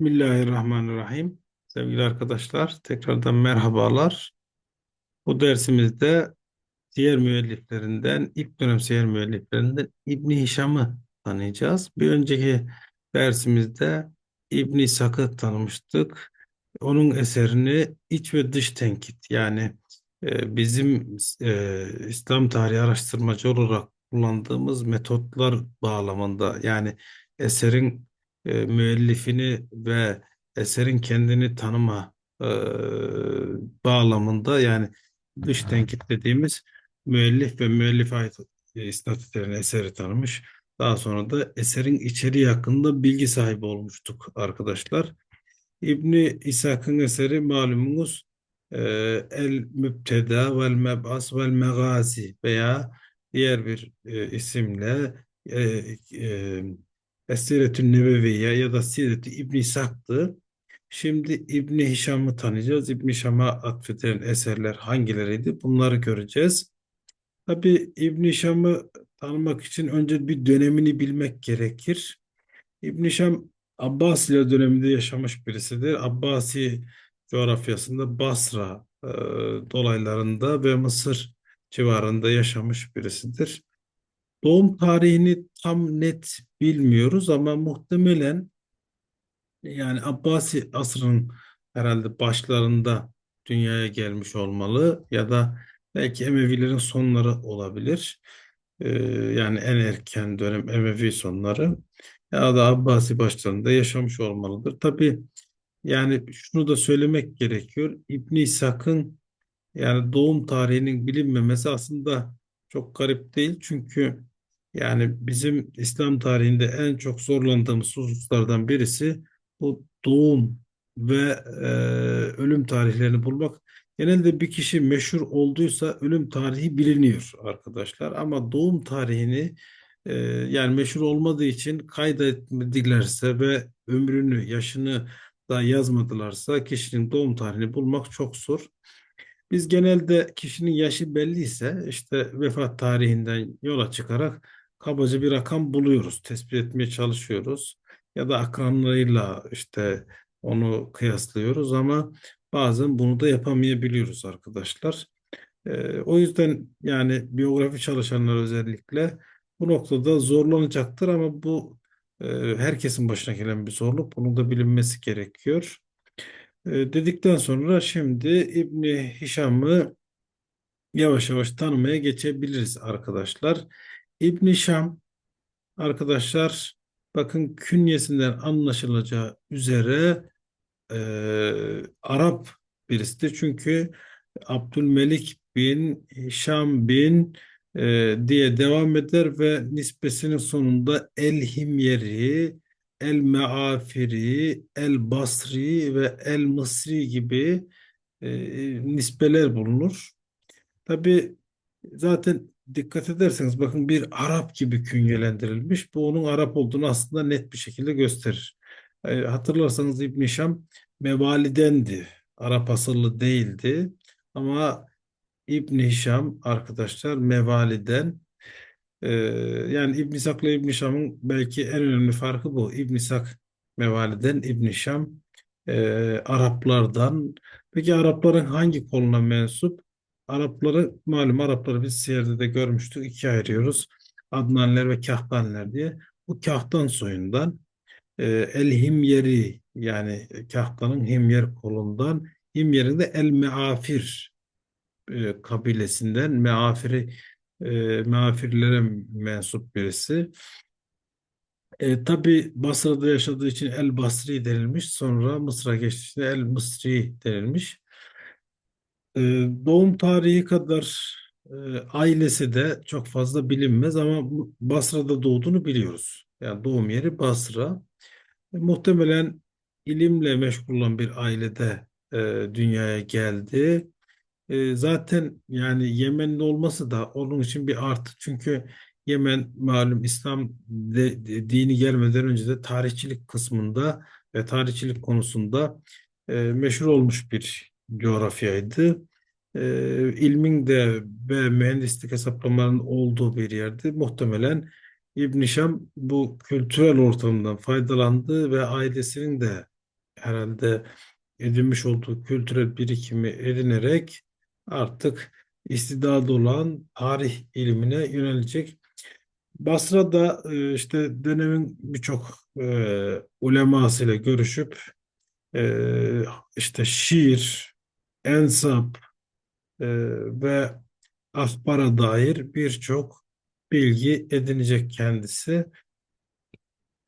Bismillahirrahmanirrahim. Sevgili arkadaşlar, tekrardan merhabalar. Bu dersimizde siyer müelliflerinden, ilk dönem siyer müelliflerinden İbni Hişam'ı tanıyacağız. Bir önceki dersimizde İbni Sak'ı tanımıştık. Onun eserini iç ve dış tenkit yani e, bizim e, İslam tarihi araştırmacı olarak kullandığımız metotlar bağlamında yani eserin e, müellifini ve eserin kendini tanıma e, bağlamında yani dış tenkit dediğimiz müellif ve müellife ait e, isnat eseri tanımış. Daha sonra da eserin içeriği hakkında bilgi sahibi olmuştuk arkadaşlar. İbni İshak'ın eseri malumunuz e, El Mübteda vel Meb'as vel Megazi veya diğer bir e, isimle e, e, Es-Siretün Nebeviye ya da Siret-i İbn İshak'tı. Şimdi İbni Hişam'ı tanıyacağız. İbni Hişam'a atfedilen eserler hangileriydi? Bunları göreceğiz. Tabii İbn Hişam'ı tanımak için önce bir dönemini bilmek gerekir. İbn Hişam Abbasiler döneminde yaşamış birisidir. Abbasi coğrafyasında Basra e, dolaylarında ve Mısır civarında yaşamış birisidir. Doğum tarihini tam net bilmiyoruz ama muhtemelen yani Abbasi asrının herhalde başlarında dünyaya gelmiş olmalı ya da belki Emevilerin sonları olabilir. Ee, yani en erken dönem Emevi sonları ya da Abbasi başlarında yaşamış olmalıdır. Tabii yani şunu da söylemek gerekiyor. İbn İshak'ın yani doğum tarihinin bilinmemesi aslında çok garip değil. Çünkü yani bizim İslam tarihinde en çok zorlandığımız hususlardan birisi bu doğum ve e, ölüm tarihlerini bulmak. Genelde bir kişi meşhur olduysa ölüm tarihi biliniyor arkadaşlar. Ama doğum tarihini e, yani meşhur olmadığı için kaydetmedilerse ve ömrünü, yaşını da yazmadılarsa kişinin doğum tarihini bulmak çok zor. Biz genelde kişinin yaşı belliyse işte vefat tarihinden yola çıkarak kabaca bir rakam buluyoruz, tespit etmeye çalışıyoruz. Ya da akranlarıyla işte onu kıyaslıyoruz ama bazen bunu da yapamayabiliyoruz arkadaşlar. Ee, o yüzden yani biyografi çalışanlar özellikle bu noktada zorlanacaktır ama bu e, herkesin başına gelen bir zorluk. Bunun da bilinmesi gerekiyor. E, dedikten sonra şimdi İbni Hişam'ı yavaş yavaş tanımaya geçebiliriz arkadaşlar. İbni Şam arkadaşlar bakın künyesinden anlaşılacağı üzere e, Arap birisidir. Çünkü Abdülmelik bin Hişam bin e, diye devam eder ve nispesinin sonunda El Himyeri, El Meafiri, El Basri ve El Mısri gibi e, nispeler bulunur. Tabi zaten dikkat ederseniz bakın bir Arap gibi künyelendirilmiş. Bu onun Arap olduğunu aslında net bir şekilde gösterir. E, hatırlarsanız İbn Şam Mevalidendi. Arap asıllı değildi. Ama İbn Hişam arkadaşlar Mevali'den e, yani İbn İshak'la İbn Hişam'ın belki en önemli farkı bu. İbn İshak Mevali'den İbn Hişam e, Araplardan. Peki Arapların hangi koluna mensup? Arapları malum Arapları biz siyerde de görmüştük. ikiye ayırıyoruz. Adnanler ve Kahtanler diye. Bu Kahtan soyundan e, El Himyeri yani Kahtan'ın Himyer kolundan Himyer'in de El Meafir e, kabilesinden meafiri e, meafirlere mensup birisi. E, tabi Basra'da yaşadığı için El Basri denilmiş. Sonra Mısır'a geçtiğinde El Mısri denilmiş. E, doğum tarihi kadar e, ailesi de çok fazla bilinmez ama Basra'da doğduğunu biliyoruz. Yani doğum yeri Basra. E, muhtemelen ilimle meşgul olan bir ailede e, dünyaya geldi. Zaten yani Yemenli olması da onun için bir artı. Çünkü Yemen malum İslam de, de- dini gelmeden önce de tarihçilik kısmında ve tarihçilik konusunda e, meşhur olmuş bir coğrafyaydı. E, ilmin de ve mühendislik hesaplamaların olduğu bir yerdi. Muhtemelen İbn Şam bu kültürel ortamdan faydalandı ve ailesinin de herhalde edinmiş olduğu kültürel birikimi edinerek artık istidadı olan tarih ilmine yönelecek. Basra'da e, işte dönemin birçok e, ulemasıyla görüşüp e, işte şiir, ensap e, ve ahbara dair birçok bilgi edinecek kendisi.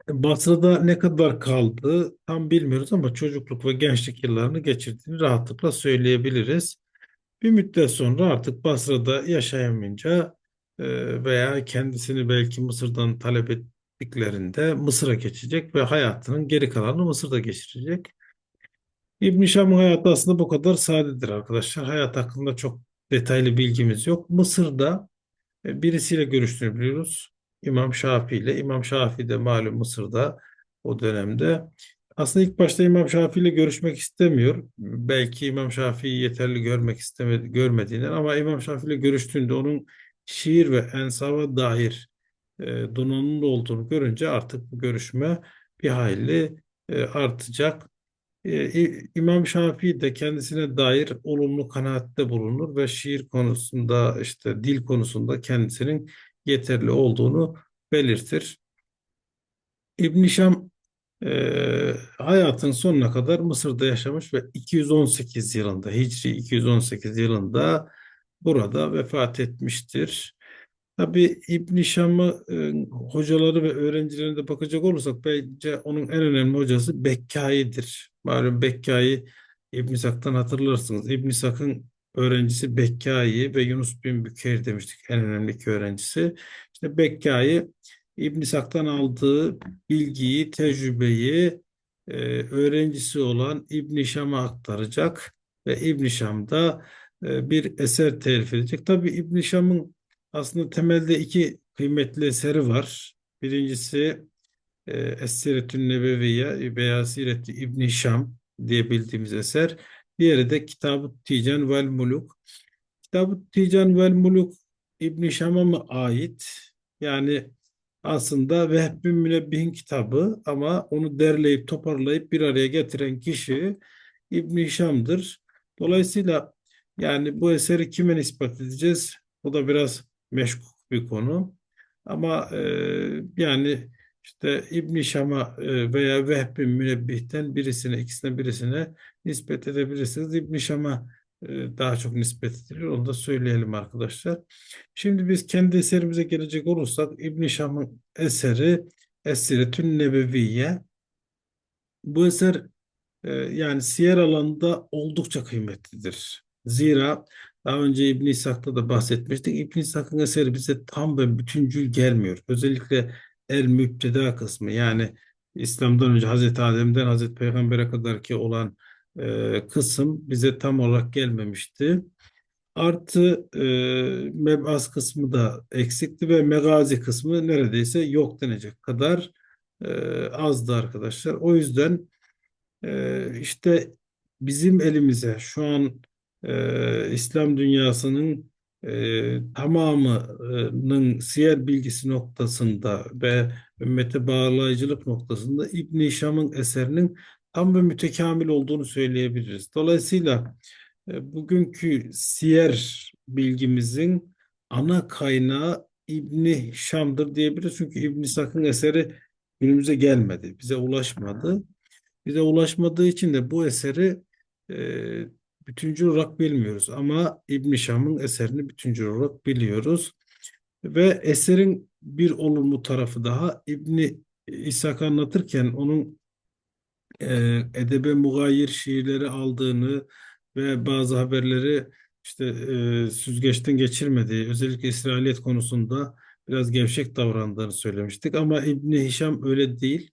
Basra'da ne kadar kaldı tam bilmiyoruz ama çocukluk ve gençlik yıllarını geçirdiğini rahatlıkla söyleyebiliriz. Bir müddet sonra artık Basra'da yaşayamayınca e, veya kendisini belki Mısır'dan talep ettiklerinde Mısır'a geçecek ve hayatının geri kalanını Mısır'da geçirecek. İbn Şam'ın hayatı aslında bu kadar sadedir arkadaşlar. Hayat hakkında çok detaylı bilgimiz yok. Mısır'da e, birisiyle görüştüğünü biliyoruz. İmam Şafii ile. İmam Şafii de malum Mısır'da o dönemde. Aslında ilk başta İmam Şafii ile görüşmek istemiyor. Belki İmam Şafii'yi yeterli görmek istemedi, görmediğinden ama İmam Şafii ile görüştüğünde onun şiir ve ensaba dair e, donanımlı olduğunu görünce artık bu görüşme bir hayli e, artacak. E, İmam Şafii de kendisine dair olumlu kanaatte bulunur ve şiir konusunda işte dil konusunda kendisinin yeterli olduğunu belirtir. İbn Şam e, hayatın sonuna kadar Mısır'da yaşamış ve 218 yılında Hicri 218 yılında burada vefat etmiştir. Tabii İbn Şam'ı e, hocaları ve öğrencilerine de bakacak olursak bence onun en önemli hocası Bekkai'dir. Malum Bekkai İbn Sak'tan hatırlarsınız. İbn Sak'ın öğrencisi Bekkai ve Yunus bin Bükeyr demiştik en önemli iki öğrencisi. İşte Bekkai İbn Sak'tan aldığı bilgiyi, tecrübeyi e, öğrencisi olan İbn Şam'a aktaracak ve İbn Şam da e, bir eser telif edecek. Tabii İbn Şam'ın aslında temelde iki kıymetli eseri var. Birincisi e, Es-Siretün Nebeviye veya Siret-i İbn Şam diye bildiğimiz eser. Diğeri de Kitab-ı Tican vel Muluk. Kitab-ı Tican vel Muluk İbn Şam'a mı ait? Yani aslında Vehb bin Münebbih'in kitabı ama onu derleyip toparlayıp bir araya getiren kişi İbn Şam'dır. Dolayısıyla yani bu eseri kime nispet edeceğiz? O da biraz meşgul bir konu. Ama e, yani işte İbn Şam'a e, veya Vehb bin Münebbih'ten birisine, ikisine birisine nispet edebilirsiniz. İbn Şam'a e, daha çok nispet edilir. Onu da söyleyelim arkadaşlar. Şimdi biz kendi eserimize gelecek olursak İbn Şam'ın eseri Es-Siretün Nebeviye. Bu eser e, yani siyer alanında oldukça kıymetlidir. Zira daha önce İbn İshak'ta da bahsetmiştik. İbn İshak'ın eseri bize tam ve bütüncül gelmiyor. Özellikle el müpteda kısmı yani İslam'dan önce Hazreti Adem'den Hazreti Peygamber'e kadar ki olan e, kısım bize tam olarak gelmemişti. Artı e, mebaz kısmı da eksikti ve megazi kısmı neredeyse yok denecek kadar e, azdı arkadaşlar. O yüzden e, işte bizim elimize şu an e, İslam dünyasının e, tamamının siyer bilgisi noktasında ve ümmete bağlayıcılık noktasında İbn-i Şam'ın eserinin tam ve mütekamil olduğunu söyleyebiliriz. Dolayısıyla e, bugünkü siyer bilgimizin ana kaynağı İbn Şam'dır diyebiliriz. Çünkü İbn Sak'ın eseri günümüze gelmedi, bize ulaşmadı. Bize ulaşmadığı için de bu eseri e, bütüncül olarak bilmiyoruz. Ama İbn Şam'ın eserini bütüncül olarak biliyoruz. Ve eserin bir olumlu tarafı daha İbn İshak anlatırken onun e, edebe mugayir şiirleri aldığını ve bazı haberleri işte e, süzgeçten geçirmediği, özellikle İsrailiyet konusunda biraz gevşek davrandığını söylemiştik. Ama İbni Hişam öyle değil.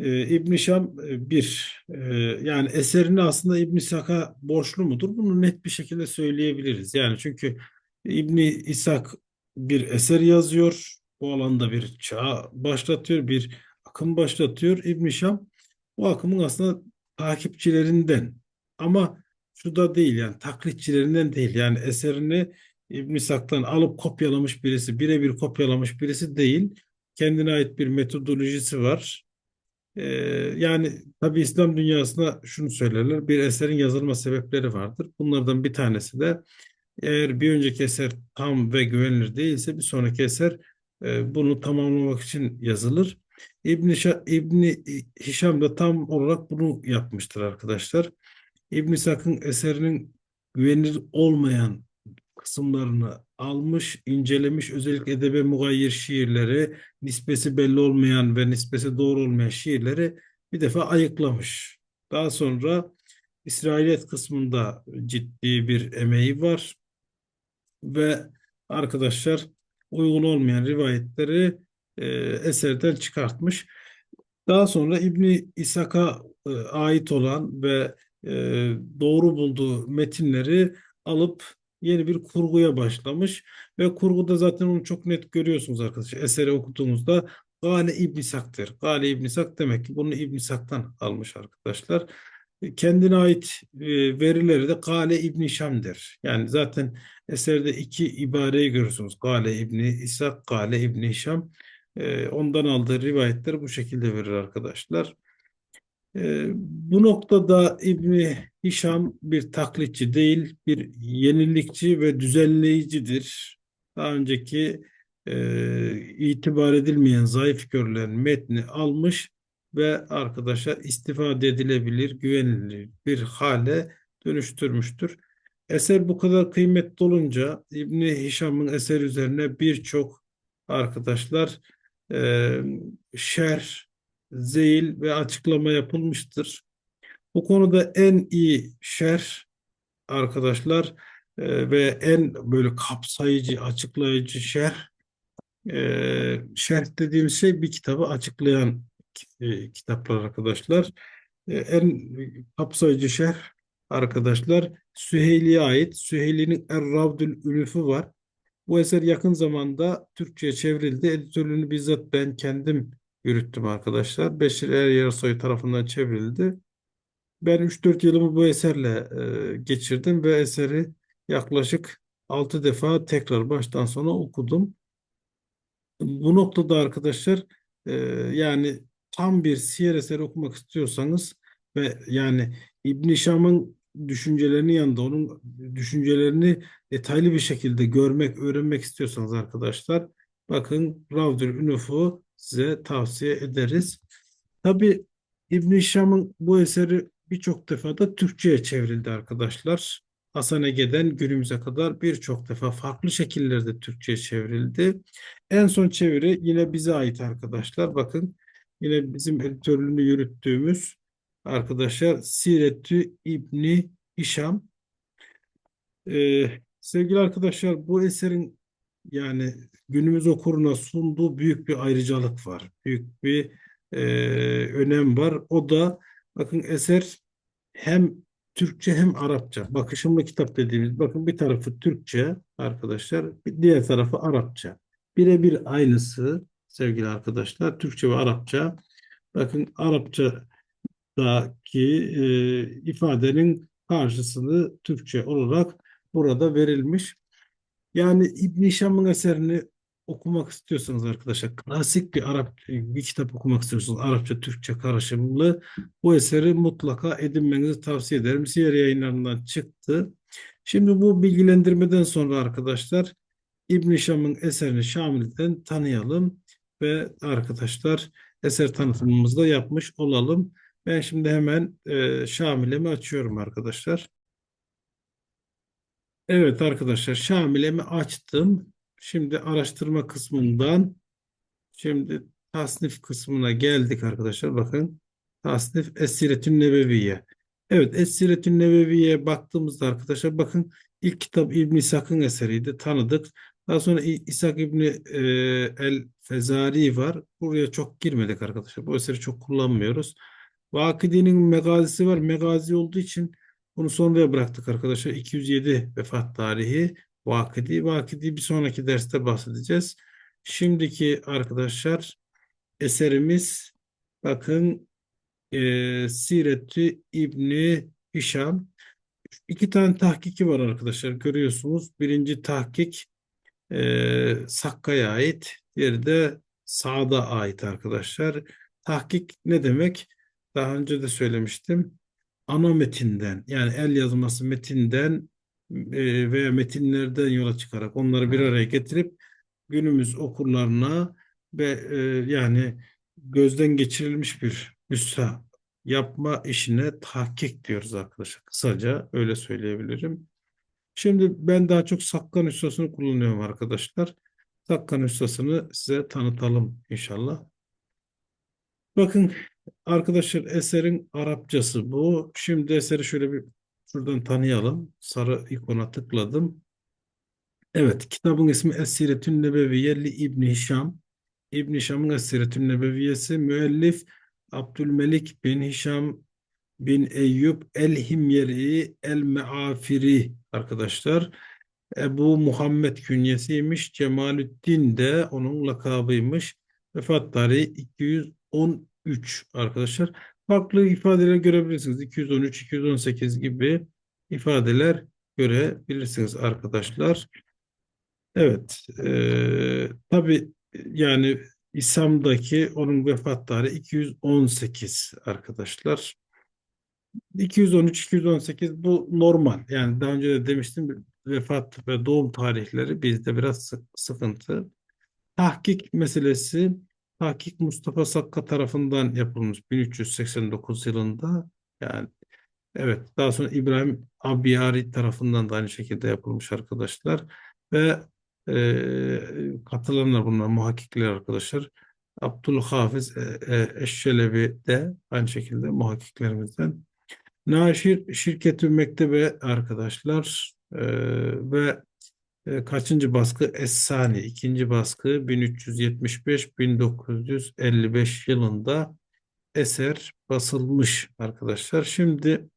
E, İbn Şam e, bir e, yani eserini aslında İbn İshak'a borçlu mudur? Bunu net bir şekilde söyleyebiliriz. Yani çünkü İbn İshak bir eser yazıyor. Bu alanda bir çağ başlatıyor, bir akım başlatıyor. İbn Şam bu akımın aslında takipçilerinden ama şu da değil yani taklitçilerinden değil yani eserini İbn Sak'tan alıp kopyalamış birisi birebir kopyalamış birisi değil kendine ait bir metodolojisi var Ee, yani tabii İslam dünyasında şunu söylerler, bir eserin yazılma sebepleri vardır. Bunlardan bir tanesi de eğer bir önceki eser tam ve güvenilir değilse bir sonraki eser e, bunu tamamlamak için yazılır. İbn İbni Hişam da tam olarak bunu yapmıştır arkadaşlar. İbn Sak'ın eserinin güvenilir olmayan kısımlarını almış, incelemiş. Özellikle edebe mugayyir şiirleri, nispesi belli olmayan ve nispesi doğru olmayan şiirleri bir defa ayıklamış. Daha sonra İsrailiyet kısmında ciddi bir emeği var ve arkadaşlar uygun olmayan rivayetleri e, eserden çıkartmış. Daha sonra İbni İshak'a e, ait olan ve e, doğru bulduğu metinleri alıp yeni bir kurguya başlamış ve kurguda zaten onu çok net görüyorsunuz arkadaşlar. Eseri okuduğunuzda Gale İbn İshak'tır. Gale İbn İshak demek ki bunu İbn İshak'tan almış arkadaşlar. Kendine ait e, verileri de Gale İbn Şam'dır. Yani zaten eserde iki ibareyi görürsünüz. Gale İbni İshak, Gale İbni Şam. E, ondan aldığı rivayetler bu şekilde verir arkadaşlar. E, bu noktada İbni Hişam bir taklitçi değil, bir yenilikçi ve düzenleyicidir. Daha önceki e, itibar edilmeyen zayıf görülen metni almış ve arkadaşlar istifade edilebilir, güvenilir bir hale dönüştürmüştür. Eser bu kadar kıymetli olunca İbni Hişam'ın eser üzerine birçok arkadaşlar e, şerh, zeyil ve açıklama yapılmıştır. Bu konuda en iyi şerh arkadaşlar e, ve en böyle kapsayıcı, açıklayıcı şerh e, şerh dediğimiz şey bir kitabı açıklayan e, kitaplar arkadaşlar. E, en kapsayıcı şerh arkadaşlar Süheyli'ye ait. Süheyli'nin Er-Ravdül Ünüfü var. Bu eser yakın zamanda Türkçe'ye çevrildi. Editörlüğünü bizzat ben kendim yürüttüm arkadaşlar. Beşir Eryarsoy tarafından çevrildi. Ben 3-4 yılımı bu eserle e, geçirdim ve eseri yaklaşık 6 defa tekrar baştan sona okudum. Bu noktada arkadaşlar e, yani tam bir siyer eseri okumak istiyorsanız ve yani İbn Şam'ın düşüncelerinin yanında onun düşüncelerini detaylı bir şekilde görmek, öğrenmek istiyorsanız arkadaşlar bakın Ravdül Ünuf'u size tavsiye ederiz. Tabi İbn Şam'ın bu eseri birçok defa da Türkçe'ye çevrildi arkadaşlar. Hasan Ege'den günümüze kadar birçok defa farklı şekillerde Türkçe'ye çevrildi. En son çeviri yine bize ait arkadaşlar. Bakın yine bizim editörlüğünü yürüttüğümüz arkadaşlar Siretü İbni Hişam. Ee, sevgili arkadaşlar bu eserin yani günümüz okuruna sunduğu büyük bir ayrıcalık var. Büyük bir e, önem var. O da bakın eser hem Türkçe hem Arapça. Bakışımlı kitap dediğimiz bakın bir tarafı Türkçe arkadaşlar, bir diğer tarafı Arapça. Birebir aynısı sevgili arkadaşlar. Türkçe ve Arapça. Bakın Arapçadaki e, ifadenin karşısını Türkçe olarak burada verilmiş. Yani İbn Şam'ın eserini okumak istiyorsanız arkadaşlar klasik bir Arap bir kitap okumak istiyorsanız Arapça Türkçe karışımlı bu eseri mutlaka edinmenizi tavsiye ederim. Siyer yayınlarından çıktı. Şimdi bu bilgilendirmeden sonra arkadaşlar İbn Şam'ın eserini Şamil'den tanıyalım ve arkadaşlar eser tanıtımımızı da yapmış olalım. Ben şimdi hemen e, Şamil'imi açıyorum arkadaşlar. Evet arkadaşlar Şamil'imi açtım. Şimdi araştırma kısmından şimdi tasnif kısmına geldik arkadaşlar. Bakın tasnif Esiretün Nebeviye. Evet Esiretün Nebeviye baktığımızda arkadaşlar bakın ilk kitap İbn İshak'ın eseriydi tanıdık. Daha sonra İshak İbni e, El Fezari var. Buraya çok girmedik arkadaşlar. Bu eseri çok kullanmıyoruz. Vakidi'nin megazisi var. Megazi olduğu için bunu sonraya bıraktık arkadaşlar. 207 vefat tarihi. Vakidi. Vakidi bir sonraki derste bahsedeceğiz. Şimdiki arkadaşlar eserimiz bakın e, Siretü İbni Hişam. İki tane tahkiki var arkadaşlar görüyorsunuz. Birinci tahkik e, Sakka'ya ait. Diğeri de Sa'da ait arkadaşlar. Tahkik ne demek? Daha önce de söylemiştim. Ana metinden yani el yazması metinden e, veya metinlerden yola çıkarak onları bir araya getirip günümüz okurlarına ve e, yani gözden geçirilmiş bir nüsha yapma işine tahkik diyoruz arkadaşlar. Kısaca öyle söyleyebilirim. Şimdi ben daha çok Sakkan nüshasını kullanıyorum arkadaşlar. Sakkan nüshasını size tanıtalım inşallah. Bakın arkadaşlar eserin Arapçası bu. Şimdi eseri şöyle bir şuradan tanıyalım. Sarı ikona tıkladım. Evet, kitabın ismi Es-Siretün Nebeviyye İbn Hişam. İbn Hişam'ın Es-Siretün Nebeviyesi müellif Abdülmelik bin Hişam bin Eyyub el-Himyeri el-Meafiri arkadaşlar. Ebu Muhammed künyesiymiş. Cemalüddin de onun lakabıymış. Vefat tarihi 213 arkadaşlar. Farklı ifadeler görebilirsiniz. 213, 218 gibi ifadeler görebilirsiniz arkadaşlar. Evet, e, tabii yani İslam'daki onun vefat tarihi 218 arkadaşlar. 213-218 bu normal. Yani daha önce de demiştim vefat ve doğum tarihleri bizde biraz sıkıntı. Tahkik meselesi Tahkik Mustafa Sakka tarafından yapılmış 1389 yılında. Yani evet daha sonra İbrahim Abiyari tarafından da aynı şekilde yapılmış arkadaşlar. Ve e, katılanlar bunlar muhakkikler arkadaşlar. Abdülhafiz e, e, Eşşelebi de aynı şekilde muhakkiklerimizden. Naşir şirketi mektebe arkadaşlar e, ve kaçıncı baskı? Es-Sani ikinci baskı 1375-1955 yılında eser basılmış arkadaşlar. Şimdi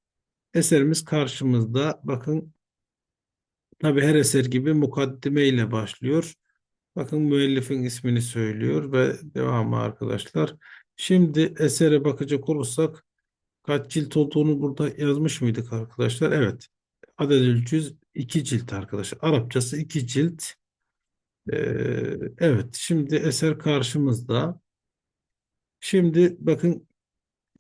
eserimiz karşımızda. Bakın tabi her eser gibi mukaddime ile başlıyor. Bakın müellifin ismini söylüyor ve devamı arkadaşlar. Şimdi esere bakacak olursak kaç cilt olduğunu burada yazmış mıydık arkadaşlar? Evet. Adedül cüz iki cilt arkadaşlar. Arapçası iki cilt. Ee, evet. Şimdi eser karşımızda. Şimdi bakın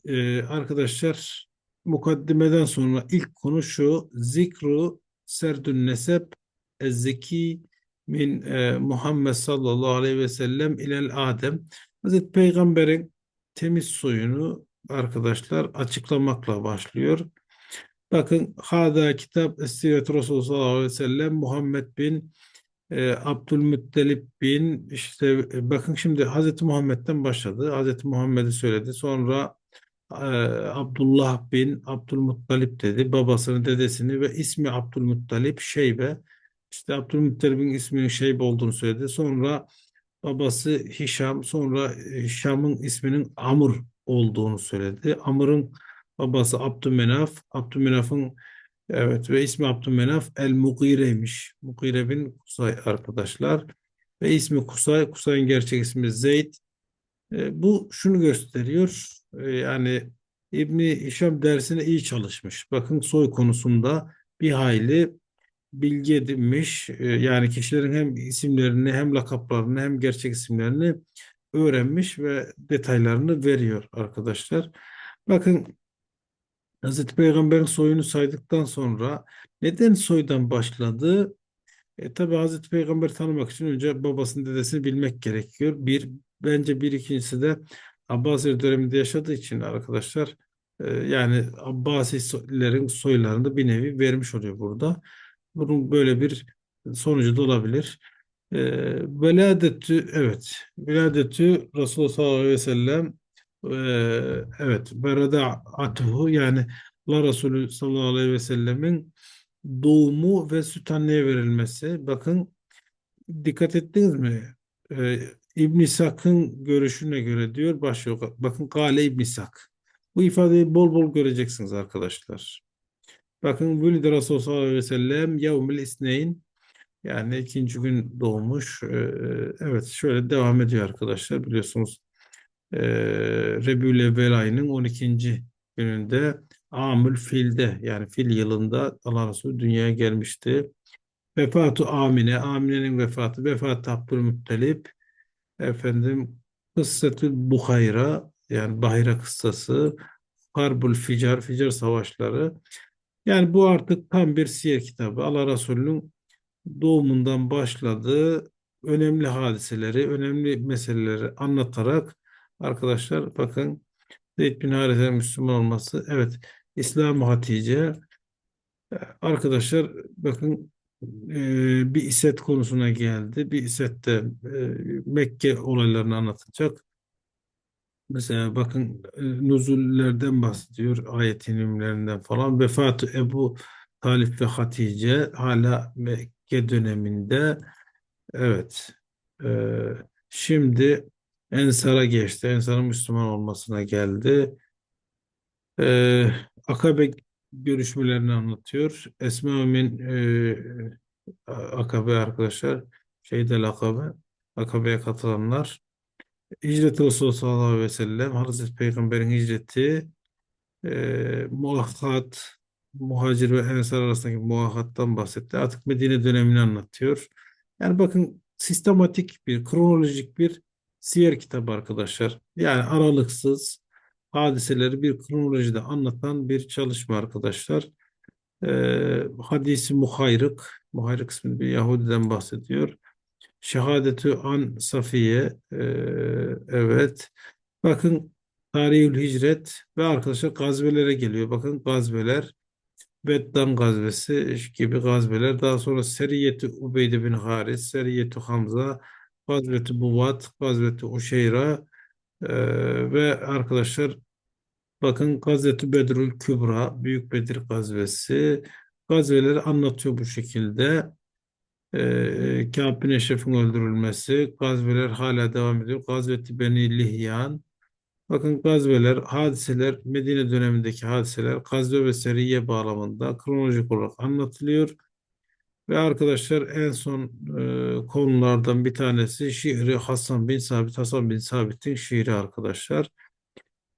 e, arkadaşlar mukaddimeden sonra ilk konu şu. Zikru serdün nesep ezzeki min e, Muhammed sallallahu aleyhi ve sellem ilel Adem. Hazreti Peygamber'in temiz soyunu arkadaşlar açıklamakla başlıyor. Bakın Hada kitap Estiret Resulullah sallallahu aleyhi ve sellem Muhammed bin e, Abdülmuttalip bin işte e, bakın şimdi Hazreti Muhammed'den başladı. Hazreti Muhammed'i söyledi. Sonra e, Abdullah bin Abdülmuttalip dedi. Babasını, dedesini ve ismi Abdülmuttalip Şeybe. İşte Abdülmuttalip'in isminin Şeybe olduğunu söyledi. Sonra babası Hişam, sonra Hişam'ın isminin Amr olduğunu söyledi. Amr'ın babası Abdümenaf, Abdümenaf'ın evet ve ismi Abdümenaf El-Mugire'ymiş. Mugire bin Kusay arkadaşlar. Ve ismi Kusay, Kusay'ın gerçek ismi Zeyd. E, bu şunu gösteriyor. E, yani İbni Hişam dersine iyi çalışmış. Bakın soy konusunda bir hayli bilgi edinmiş. E, yani kişilerin hem isimlerini hem lakaplarını hem gerçek isimlerini öğrenmiş ve detaylarını veriyor arkadaşlar. Bakın Hazreti Peygamber'in soyunu saydıktan sonra neden soydan başladı? E, tabi Hazreti Peygamber tanımak için önce babasının dedesini bilmek gerekiyor. Bir, bence bir ikincisi de Abbasi döneminde yaşadığı için arkadaşlar e, yani Abbasilerin soylarını bir nevi vermiş oluyor burada. Bunun böyle bir sonucu da olabilir. E, veladetü evet veladetü Resulullah sallallahu aleyhi ve sellem evet atuhu yani Allah Resulü sallallahu aleyhi ve sellemin doğumu ve süt anneye verilmesi. Bakın dikkat ettiniz mi? Ee, İbn Sak'ın görüşüne göre diyor başlıyor. Bakın Gale İbn Sak. Bu ifadeyi bol bol göreceksiniz arkadaşlar. Bakın Vülide Resulullah sallallahu aleyhi ve sellem yevmil isneyn yani ikinci gün doğmuş. Ee, evet şöyle devam ediyor arkadaşlar. Biliyorsunuz e, Rebül Evvel ayının 12. gününde Amül Fil'de yani fil yılında Allah Resulü dünyaya gelmişti. Vefatı Amine, Amine'nin vefatı, vefatı Abdülmuttalip, efendim Kıssetül Buhayra, Yani Bahire kıssası, Harbul Ficar, Ficar savaşları. Yani bu artık tam bir siyer kitabı. Allah Resulü'nün doğumundan başladığı önemli hadiseleri, önemli meseleleri anlatarak arkadaşlar bakın Zeyd bin Harit'e Müslüman olması. Evet, İslam-ı Hatice. Arkadaşlar bakın e, bir iset konusuna geldi. Bir isette e, Mekke olaylarını anlatacak. Mesela bakın e, nuzullerden bahsediyor ayet inimlerinden falan. Vefatı Ebu Talip ve Hatice hala Mekke döneminde evet e, şimdi Ensar'a geçti. Ensar'ın Müslüman olmasına geldi. E, Akabe görüşmelerini anlatıyor. Esma min e, Akabe arkadaşlar şeyde Akabe Akabe'ye katılanlar Hicret Resulü sallallahu aleyhi ve sellem Hazreti Peygamber'in hicreti e, muahat muhacir ve ensar arasındaki muahattan bahsetti. Artık Medine dönemini anlatıyor. Yani bakın sistematik bir, kronolojik bir siyer kitabı arkadaşlar. Yani aralıksız hadiseleri bir kronolojide anlatan bir çalışma arkadaşlar. Ee, hadisi Muhayrık, Muhayrık isminde bir Yahudiden bahsediyor. Şehadetü an Safiye, ee, evet. Bakın Tarihül Hicret ve arkadaşlar gazvelere geliyor. Bakın gazveler, Beddan gazvesi gibi gazveler. Daha sonra Seriyeti Ubeyde bin Haris, Seriyeti Hamza, Gazveti Buvat, Gazveti Uşeyra ee, ve arkadaşlar Bakın Gazvetü Bedrül Kübra, Büyük Bedir gazvesi. Gazveleri anlatıyor bu şekilde. Ee, Kâb bin Eşref'in öldürülmesi. Gazveler hala devam ediyor. Gazveti Beni Lihyan. Bakın gazveler, hadiseler, Medine dönemindeki hadiseler gazve ve seriye bağlamında kronolojik olarak anlatılıyor. Ve arkadaşlar en son e, konulardan bir tanesi şiiri Hasan bin Sabit, Hasan bin Sabit'in şiiri arkadaşlar.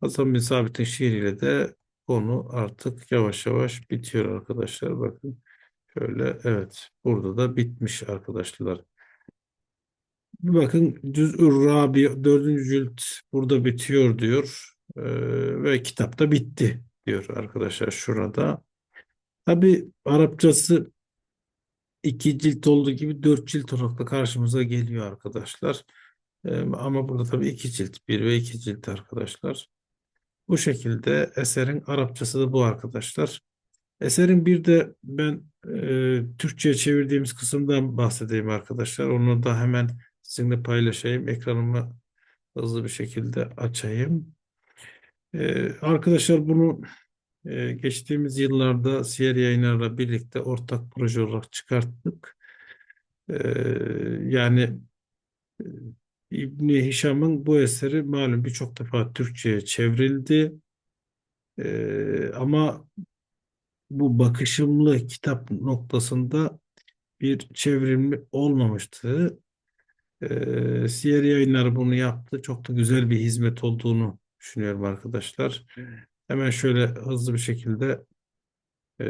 Hasan bin Sabit'in şiiriyle de konu artık yavaş yavaş bitiyor arkadaşlar. Bakın şöyle evet burada da bitmiş arkadaşlar. Bir bakın Cüz'ür Rabi 4. cilt burada bitiyor diyor. Ee, ve kitap da bitti diyor arkadaşlar şurada. Tabi Arapçası iki cilt olduğu gibi dört cilt olarak da karşımıza geliyor arkadaşlar. Ee, ama burada tabii iki cilt, bir ve iki cilt arkadaşlar. Bu şekilde eserin Arapçası da bu arkadaşlar. Eserin bir de ben e, Türkçe'ye çevirdiğimiz kısımdan bahsedeyim arkadaşlar. Onu da hemen sizinle paylaşayım. Ekranımı hızlı bir şekilde açayım. E, arkadaşlar bunu e, geçtiğimiz yıllarda Siyer Yayınlar'la birlikte ortak proje olarak çıkarttık. E, yani e, İbni Hişam'ın bu eseri malum birçok defa Türkçe'ye çevrildi. Ee, ama bu bakışımlı kitap noktasında bir çevrimli olmamıştı. Ee, Siyer Yayınları bunu yaptı. Çok da güzel bir hizmet olduğunu düşünüyorum arkadaşlar. Hemen şöyle hızlı bir şekilde e,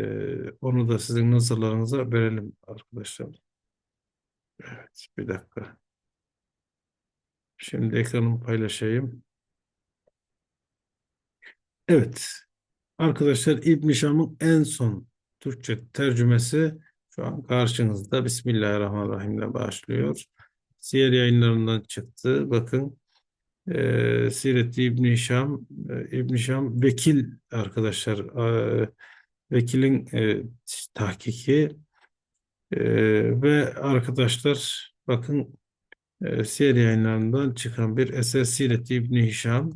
onu da sizin nazarlarınıza verelim arkadaşlar. Evet, bir dakika. Şimdi ekranımı paylaşayım. Evet. Arkadaşlar İbn Şam'ın en son Türkçe tercümesi şu an karşınızda. Bismillahirrahmanirrahim ile başlıyor. Siyer yayınlarından çıktı. Bakın e, Siret-i İbn Şam, e, İbn Şam vekil arkadaşlar. E, vekilin e, tahkiki e, ve arkadaşlar bakın e, Siyer yayınlarından çıkan bir eser Siret-i İbn Hişam.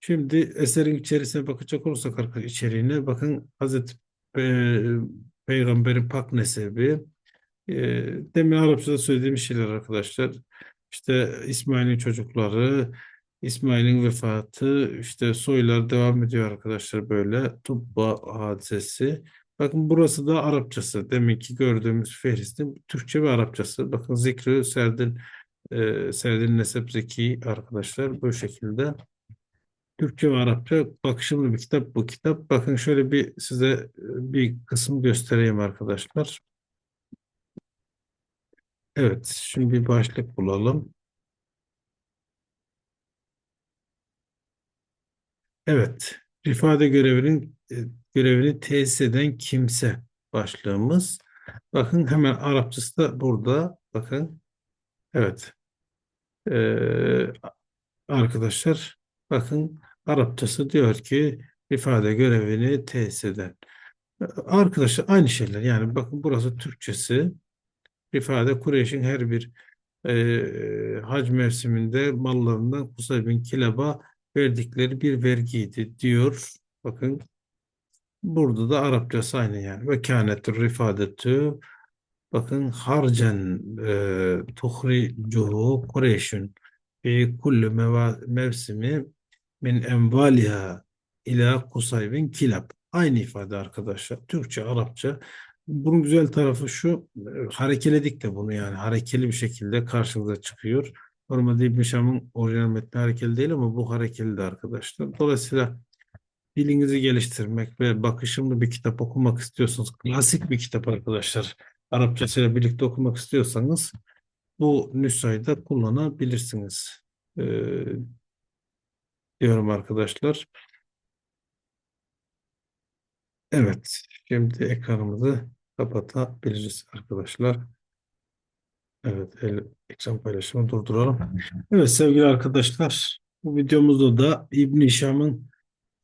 Şimdi eserin içerisine bakacak olursak arkadaşlar içeriğine bakın Hazreti e, Peygamberin pak nesebi e, demin Arapçada söylediğim şeyler arkadaşlar. İşte İsmail'in çocukları, İsmail'in vefatı, işte soylar devam ediyor arkadaşlar böyle. Tubba hadisesi. Bakın burası da Arapçası. Demek ki gördüğümüz Fehristin Türkçe ve Arapçası. Bakın zikri Serdin e, Serdin Nesep Zeki arkadaşlar bu şekilde. Türkçe ve Arapça bakışımlı bir kitap bu kitap. Bakın şöyle bir size e, bir kısım göstereyim arkadaşlar. Evet, şimdi bir başlık bulalım. Evet, ifade görevinin e, görevini tesis eden kimse başlığımız. Bakın hemen Arapçası da burada. Bakın. Evet. Ee, arkadaşlar bakın Arapçası diyor ki ifade görevini tesis eden. Arkadaşlar aynı şeyler. Yani bakın burası Türkçesi. İfade Kureyş'in her bir e, hac mevsiminde mallarından Kusay bin Kilab'a verdikleri bir vergiydi diyor. Bakın burada da Arapçası aynı yani. Ve kânetur rifadetü bakın harcen e, tuhricuhu Kureyş'ün fi meva- mevsimi min envaliha ila Kusay bin Kilab. Aynı ifade arkadaşlar. Türkçe, Arapça. Bunun güzel tarafı şu, harekeledik de bunu yani harekeli bir şekilde karşınıza çıkıyor. Normalde İbn Şam'ın orijinal metni harekeli değil ama bu harekeli de arkadaşlar. Dolayısıyla dilinizi geliştirmek ve bakışımlı bir kitap okumak istiyorsanız, klasik bir kitap arkadaşlar, Arapçasıyla birlikte okumak istiyorsanız bu nüshayı da kullanabilirsiniz. Ee, diyorum arkadaşlar. Evet, şimdi ekranımızı kapatabiliriz arkadaşlar. Evet, el, ekran paylaşımı durduralım. Evet sevgili arkadaşlar, bu videomuzda da İbn Hişam'ın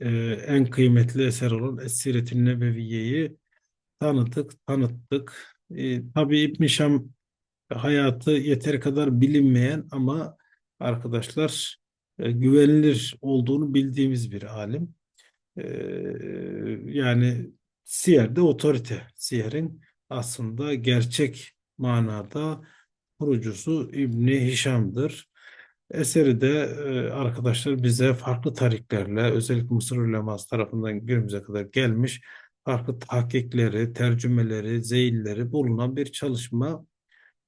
e, en kıymetli eser olan Es-Siretün Nebeviye'yi tanıttık, tanıttık. E, tabii İbn Hişam hayatı yeteri kadar bilinmeyen ama arkadaşlar e, güvenilir olduğunu bildiğimiz bir alim. E, yani Siyer'de otorite. Siyer'in aslında gerçek manada kurucusu İbni Hişam'dır. Eseri de e, arkadaşlar bize farklı tariklerle özellikle Mısır uleması tarafından günümüze kadar gelmiş farklı tahkikleri, tercümeleri, zeyilleri bulunan bir çalışma.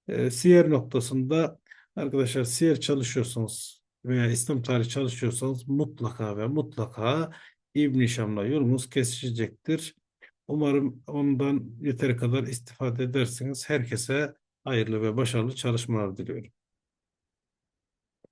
E, siyer noktasında arkadaşlar siyer çalışıyorsanız veya İslam tarihi çalışıyorsanız mutlaka ve mutlaka İbn-i Şam'la yolunuz kesişecektir. Umarım ondan yeteri kadar istifade edersiniz. Herkese hayırlı ve başarılı çalışmalar diliyorum.